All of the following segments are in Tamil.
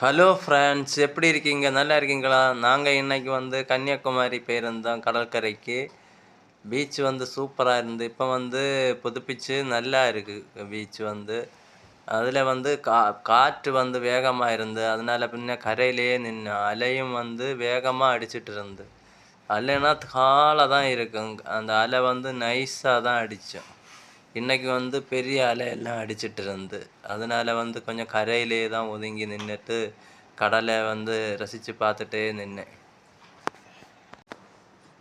ஹலோ ஃப்ரெண்ட்ஸ் எப்படி இருக்கீங்க? நல்லா இருக்கீங்களா? நாங்கள் இன்னைக்கு வந்து கன்னியாகுமரி போயிருந்தோம் கடற்கரைக்கு. பீச் வந்து சூப்பராக இருந்து இப்போ வந்து புதுப்பிச்சு நல்லா இருக்குது பீச் வந்து. அதில் வந்து கா காற்று வந்து வேகமாக இருந்து அதனால பின்ன கரையிலேயே நின்று அலையும் வந்து வேகமாக அடிச்சிட்டு இருந்து. அலைனா காலை தான் இருக்கும். அந்த அலை வந்து நைஸாக தான் அடித்தோம் இன்னைக்கு வந்து பெரிய அலை எல்லாம் அடிச்சிட்டு இருந்து அதனால் வந்து கொஞ்சம் கரையிலே தான் ஒதுங்கி நின்றுட்டு கடலை வந்து ரசித்து பார்த்துட்டே நின்னேன்.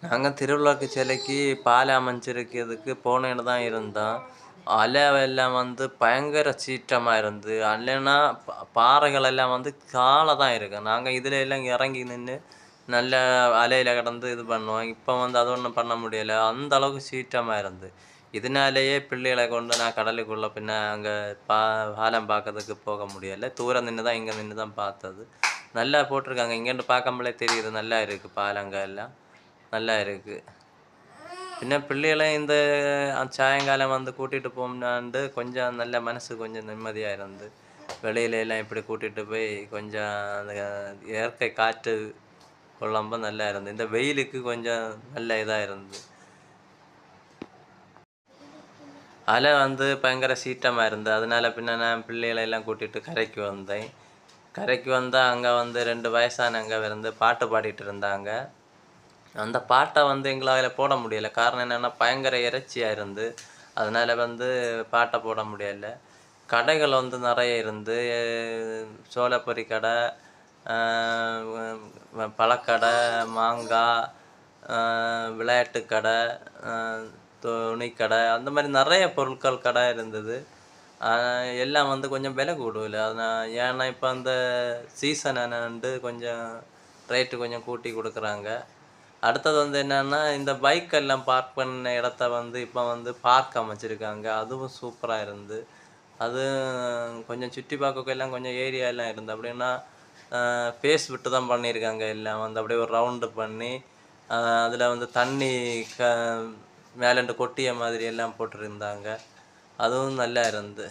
நாங்கள் திருவிழாக்கு சிலைக்கு பால் அமைஞ்சிருக்கிறதுக்கு போனேன்னு தான் இருந்தோம். அலை எல்லாம் வந்து பயங்கர சீற்றமாக இருந்து அலைனா பா- பாறைகள் எல்லாம் வந்து காலை தான் இருக்கும் நாங்கள் இதில் எல்லாம் இறங்கி நின்று நல்ல அலையில் கிடந்து இது பண்ணுவோம். இப்போ வந்து அது ஒன்றும் பண்ண முடியலை. அந்த அளவுக்கு சீற்றமாக இருந்து. இதனாலேயே பிள்ளைகளை கொண்டு நான் கடலுக்குள்ளே பின்ன அங்கே பா பாலம் பார்க்கறதுக்கு போக முடியலை. தூரம் நின்று தான் இங்கே நின்று தான் பார்த்தது. நல்லா போட்டிருக்காங்க. இங்கேருந்து பார்க்கும்போதே தெரியுது நல்லா இருக்குது பாலங்க எல்லாம். நல்லா இருக்குது பின்ன பிள்ளைகளை இந்த சாயங்காலம் வந்து கூட்டிகிட்டு போம்னாண்டு கொஞ்சம் நல்ல மனசு கொஞ்சம் நிம்மதியாக இருந்து வெளியில எல்லாம் இப்படி கூட்டிகிட்டு போய் கொஞ்சம் அந்த இயற்கை காற்று கொள்ளாமல் நல்லா இருந்து. இந்த வெயிலுக்கு கொஞ்சம் நல்ல இதாக இருந்து. அலை வந்து பயங்கர சீற்றமாக இருந்தது. அதனால பின்ன நான் பிள்ளைகளெல்லாம் கூட்டிகிட்டு கரைக்கு வந்தேன். கரைக்கு வந்தால் அங்கே வந்து ரெண்டு வயசானவங்க இருந்து பாட்டு பாடிட்டு இருந்தாங்க. அந்த பாட்டை வந்து எங்களால் போட முடியலை. காரணம் என்னென்னா பயங்கர இறைச்சியாக இருந்து. அதனால் வந்து பாட்டை போட முடியலை. கடைகள் வந்து நிறைய இருந்து. சோளப்பொரி கடை பழக்கடை மாங்காய் விளையாட்டு கடை துணிக்கடை அந்த மாதிரி நிறைய பொருட்கள் கடை இருந்தது. எல்லாம் வந்து கொஞ்சம் விலை கூடும் இல்லை அதனால் ஏன்னா இப்போ அந்த சீசன் என்னண்டு கொஞ்சம் ரேட்டு கொஞ்சம் கூட்டி கொடுக்குறாங்க. அடுத்தது வந்து என்னென்னா இந்த பைக் எல்லாம் பார்க் பண்ண இடத்த வந்து இப்போ வந்து பார்க் அமைச்சிருக்காங்க. அதுவும் சூப்பராக இருந்து. அது கொஞ்சம் சுற்றி பார்க்கக்கெல்லாம் கொஞ்சம் ஏரியா எல்லாம் இருந்து. அப்படின்னா ஃபேஸ் விட்டு தான் பண்ணியிருக்காங்க எல்லாம். வந்து அப்படியே ஒரு ரவுண்டு பண்ணி அதில் வந்து தண்ணி க மேலண்டு கொட்டிய மாதிரி எல்லாம் போட்டிருந்தாங்க. அதுவும் நல்லா இருந்து.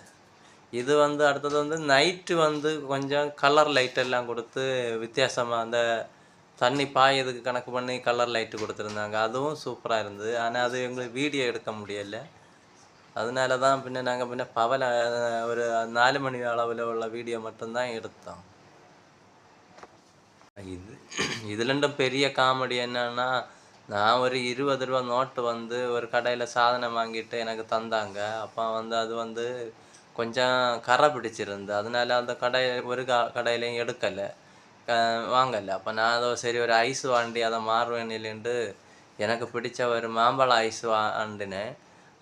இது வந்து அடுத்தது வந்து நைட்டு வந்து கொஞ்சம் கலர் லைட் எல்லாம் கொடுத்து வித்தியாசமாக அந்த தண்ணி பாயதுக்கு கணக்கு பண்ணி கலர் லைட்டு கொடுத்துருந்தாங்க. அதுவும் சூப்பராக இருந்தது. ஆனால் அது எங்களுக்கு வீடியோ எடுக்க முடியலை. அதனால தான் பின்ன நாங்கள் பின்ன பவல ஒரு நாலு மணி அளவில் உள்ள வீடியோ மட்டும்தான் எடுத்தோம். இது இதுலண்டும் பெரிய காமெடி என்னன்னா நான் ஒரு இருபது ரூபா நோட்டு வந்து ஒரு கடையில் சாதனம் வாங்கிட்டு எனக்கு தந்தாங்க. அப்போ வந்து அது வந்து கொஞ்சம் கரை பிடிச்சிருந்து அதனால அந்த கடை ஒரு க கடையிலையும் எடுக்கலை. வாங்கலை. அப்போ நான் அதோ சரி ஒரு ஐஸ் வாண்டி அதை மாறுவேனில்லைன்ட்டு எனக்கு பிடிச்ச ஒரு மாம்பழ ஐஸ் வாண்டினேன்.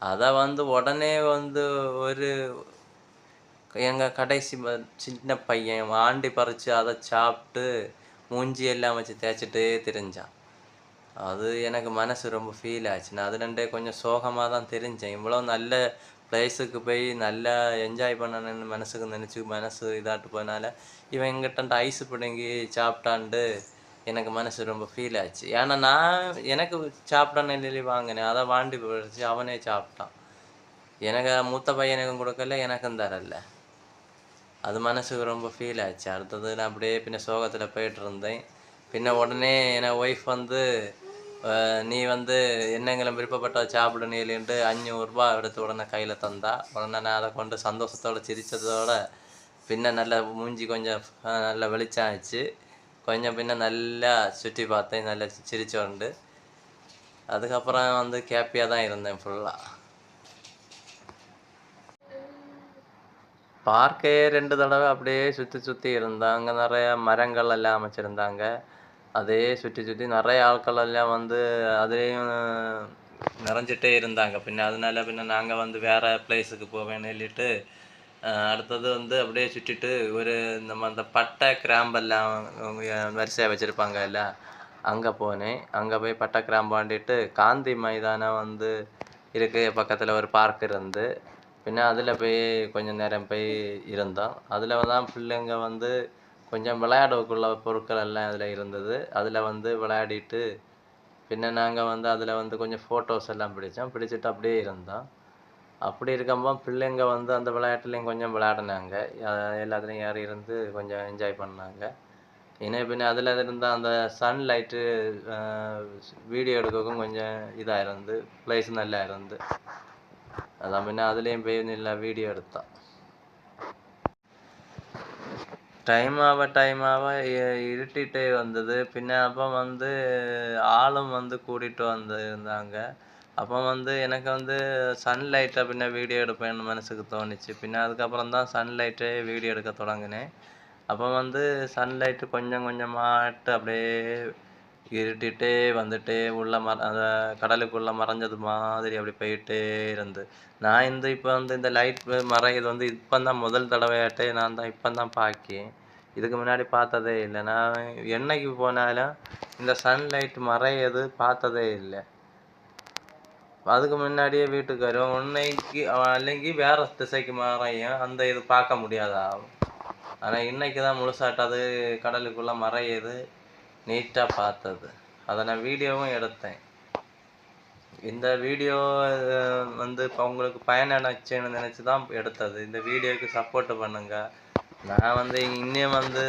அதை வந்து உடனே வந்து ஒரு எங்கள் கடைசி சின்ன பையன் வாண்டி பறித்து அதை சாப்பிட்டு மூஞ்சி எல்லாம் வச்சு தேய்ச்சிட்டே திரிஞ்சான். அது எனக்கு மனசு ரொம்ப ஃபீல் ஆச்சு. நான் அதுலண்டே கொஞ்சம் சோகமாக தான் தெரிஞ்சேன். இவ்வளோ நல்ல பிளேஸுக்கு போய் நல்லா என்ஜாய் பண்ணணும்னு மனசுக்கு நினச்சி மனசு இதாட்டு போனால இவன் எங்கிட்ட ஐஸ் பிடுங்கி சாப்பிட்டான்ட்டு எனக்கு மனசு ரொம்ப ஃபீல் ஆச்சு. ஏன்னா நான் எனக்கு சாப்பிட்டான்னு சொல்லி வாங்கினேன். அதை வாண்டி போயிடுச்சு. அவனே சாப்பிட்டான். எனக்கு மூத்த பையனுக்கும் கொடுக்கல எனக்கும் தரல. அது மனசுக்கு ரொம்ப ஃபீல் ஆச்சு. அடுத்தது நான் அப்படியே பின்ன சோகத்தில் போயிட்டு இருந்தேன். பின்ன உடனே என் ஒய்ஃப் வந்து நீ வந்து என்னங்களும் விருப்பப்பட்ட சாப்பிடு நீலின்ட்டு அஞ்சூறுரூபா எடுத்து உடனே கையில் தந்தா. உடனே நான் அதை கொண்டு சந்தோஷத்தோடு சிரிச்சதோட பின்ன நல்ல மூஞ்சி கொஞ்சம் நல்லா நல்ல வெளிச்சம் ஆச்சு கொஞ்சம் பின்ன நல்லா சுற்றி பார்த்தேன் நல்லா சிரிச்சோண்டு அதுக்கப்புறம் வந்து கேப்பியாக தான் இருந்தேன் ஃபுல்லாக பார்க்கே ரெண்டு தடவை அப்படியே சுற்றி சுற்றி இருந்தேன் அங்கே நிறைய மரங்கள் எல்லாம் அமைச்சிருந்தாங்க. அதே சுற்றி சுற்றி நிறைய ஆட்கள் எல்லாம் வந்து அதுலேயும் நிறைஞ்சிட்டே இருந்தாங்க. பின்ன அதனால பின்ன நாங்கள் வந்து வேறு பிளேஸுக்கு போவேன்னு சொல்லிட்டு அடுத்தது வந்து அப்படியே சுற்றிட்டு ஒரு நம்ம அந்த பட்டை கிராம்பெல்லாம் வரிசையாக வச்சுருப்பாங்க இல்லை அங்கே போனேன். அங்கே போய் பட்டை கிராம்பு வாண்டிட்டு காந்தி மைதானம் வந்து இருக்கு பக்கத்தில் ஒரு பார்க் இருந்து. பின்ன அதில் போய் கொஞ்சம் நேரம் போய் இருந்தோம். அதில் தான் பிள்ளைங்க வந்து கொஞ்சம் விளையாடக்குள்ள பொருட்கள் எல்லாம் அதில் இருந்தது. அதில் வந்து விளையாடிட்டு பின்ன நாங்கள் வந்து அதில் வந்து கொஞ்சம் ஃபோட்டோஸ் எல்லாம் பிடித்தோம் பிடிச்சிட்டு அப்படியே இருந்தோம். அப்படி இருக்கும்போது பிள்ளைங்க வந்து அந்த விளையாட்டுலேயும் கொஞ்சம் விளையாடினாங்க. எல்லாத்துலேயும் ஏறி இருந்து கொஞ்சம் என்ஜாய் பண்ணாங்க. இனே பின்ன அதில் இருந்த அந்த சன் லைட்டு வீடியோ எடுக்கவும் கொஞ்சம் இதாக இருந்து ப்ளேஸ் நல்லா இருந்து. அதான் பின்ன அதுலேயும் போய் நல்லா வீடியோ எடுத்தான் டைம் ஆக டைம் ஆக இ- வந்தது. பின்ன அப்போ வந்து ஆளும் வந்து கூட்டிகிட்டு வந்து இருந்தாங்க அப்போ வந்து எனக்கு வந்து சன்லைட்டை பின்ன வீடியோ எடுப்பேன்னு மனசுக்கு தோணுச்சு. பின்ன அதுக்கப்புறம் தான் சன்லைட்டே வீடியோ எடுக்க தொடங்கினேன். அப்போ வந்து சன்லைட்டு கொஞ்சம் கொஞ்சமாட்டு அப்படியே இருட்டிட்டே வந்துட்டே உள்ள மற அந்த கடலுக்குள்ளே மறைஞ்சது மாதிரி அப்படி போயிட்டே இருந்து நான் இந்த இப்போ வந்து இந்த லைட் மறைகிறது வந்து இப்போ தான் முதல் தடவையாட்டே நான் தான் இப்போ தான் பார்க்கேன் இதுக்கு முன்னாடி பார்த்ததே இல்லை நான் என்னைக்கு போனாலும் இந்த சன்லைட் மறையது பார்த்ததே இல்லை அதுக்கு முன்னாடியே வீட்டுக்கு வரும் இன்னைக்கு അല്ലെങ്കിൽ வேற திசைக்கு மறையும் அந்த இது பார்க்க முடியாதா ஆனால் இன்னைக்கு தான் முழுசாட்டு அது கடலுக்குள்ளே மறையுது நீட்டாக பார்த்தது. அதை நான் வீடியோவும் எடுத்தேன். இந்த வீடியோ வந்து இப்போ உங்களுக்கு பயனடைச்சுன்னு நினச்சி தான் எடுத்தது. இந்த வீடியோவுக்கு சப்போர்ட் பண்ணுங்க. நான் வந்து இன்னும் வந்து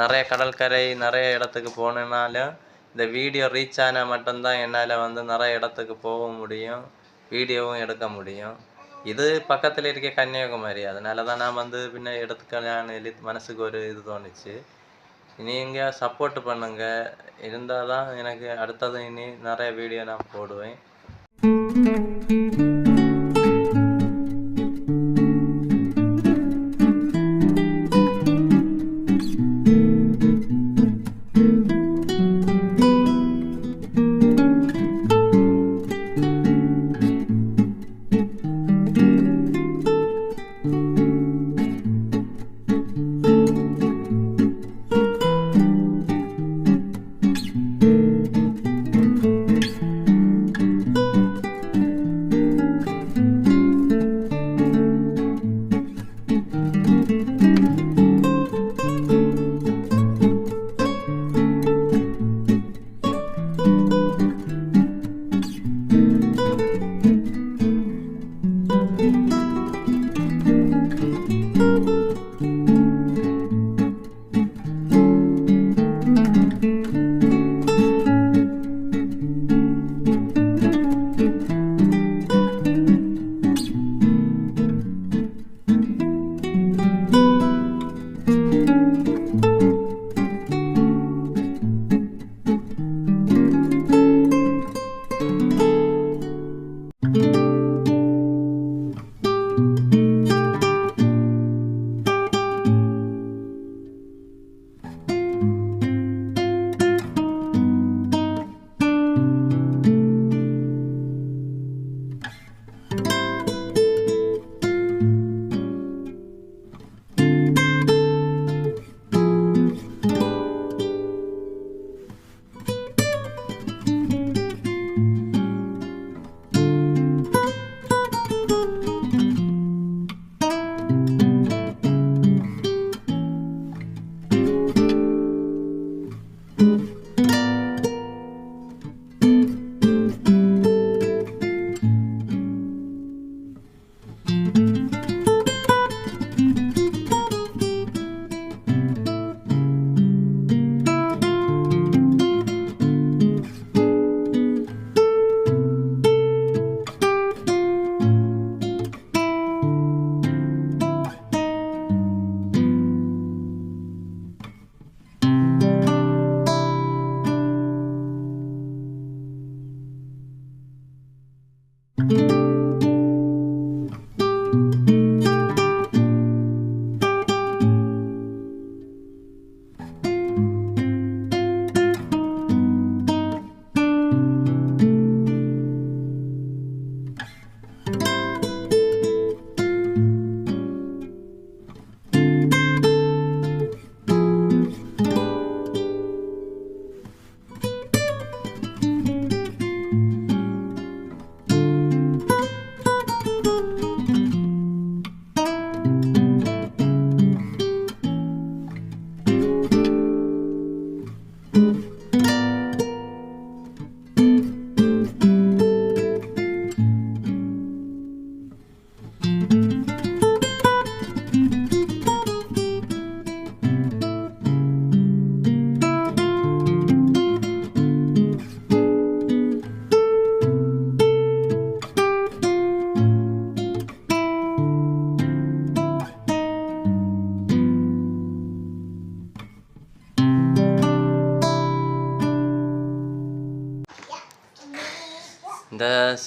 நிறைய கடற்கரை நிறைய இடத்துக்கு போனேனாலும் இந்த வீடியோ ரீச் ஆனால் மட்டும்தான் என்னால் வந்து நிறைய இடத்துக்கு போக முடியும் வீடியோவும் எடுக்க முடியும். இது பக்கத்தில் இருக்க கன்னியாகுமரி. அதனால தான் நான் வந்து பின்ன எடுத்துக்கலான்னு எழுதி மனசுக்கு ஒரு இது தோணுச்சு. நீங்கள் சப்போர்ட் பண்ணுங்கள் இருந்தால் தான் எனக்கு அடுத்தது இனி நிறைய வீடியோ நான் போடுவேன்.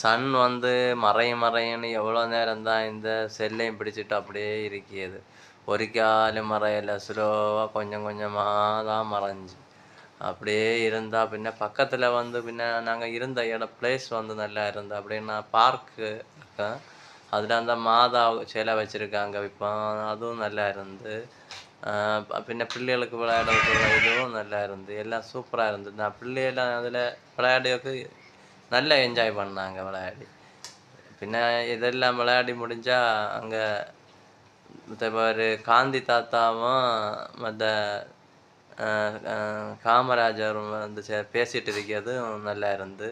சன் வந்து மறையும் மறையும்னு எவ்வளோ நேரம் தான் இந்த செல்லையும் பிடிச்சிட்டு அப்படியே இருக்கியது ஒரு காலும் மறையலை ஸ்லோவாக கொஞ்சம் கொஞ்சமாக தான் மறைஞ்சு. அப்படியே இருந்தால் பின்ன பக்கத்தில் வந்து பின்ன நாங்கள் இருந்த இடம் பிளேஸ் வந்து நல்லா இருந்து அப்படின்னா பார்க்கு அதில் அந்த மாதா சிலை வச்சுருக்காங்க இப்போ. அதுவும் நல்லா இருந்து. பின்ன பிள்ளைகளுக்கு விளையாடுறதுக்குள்ள இதுவும் நல்லா இருந்து. எல்லாம் சூப்பராக நல்லா என்ஜாய் பண்ணாங்க விளையாடி. பின்ன இதெல்லாம் விளையாடி முடிஞ்சா அங்கே ஒரு காந்தி தாத்தாவும் மற்ற காமராஜரும் வந்து பேசிகிட்டு இருக்கிறதும் நல்லா இருந்து.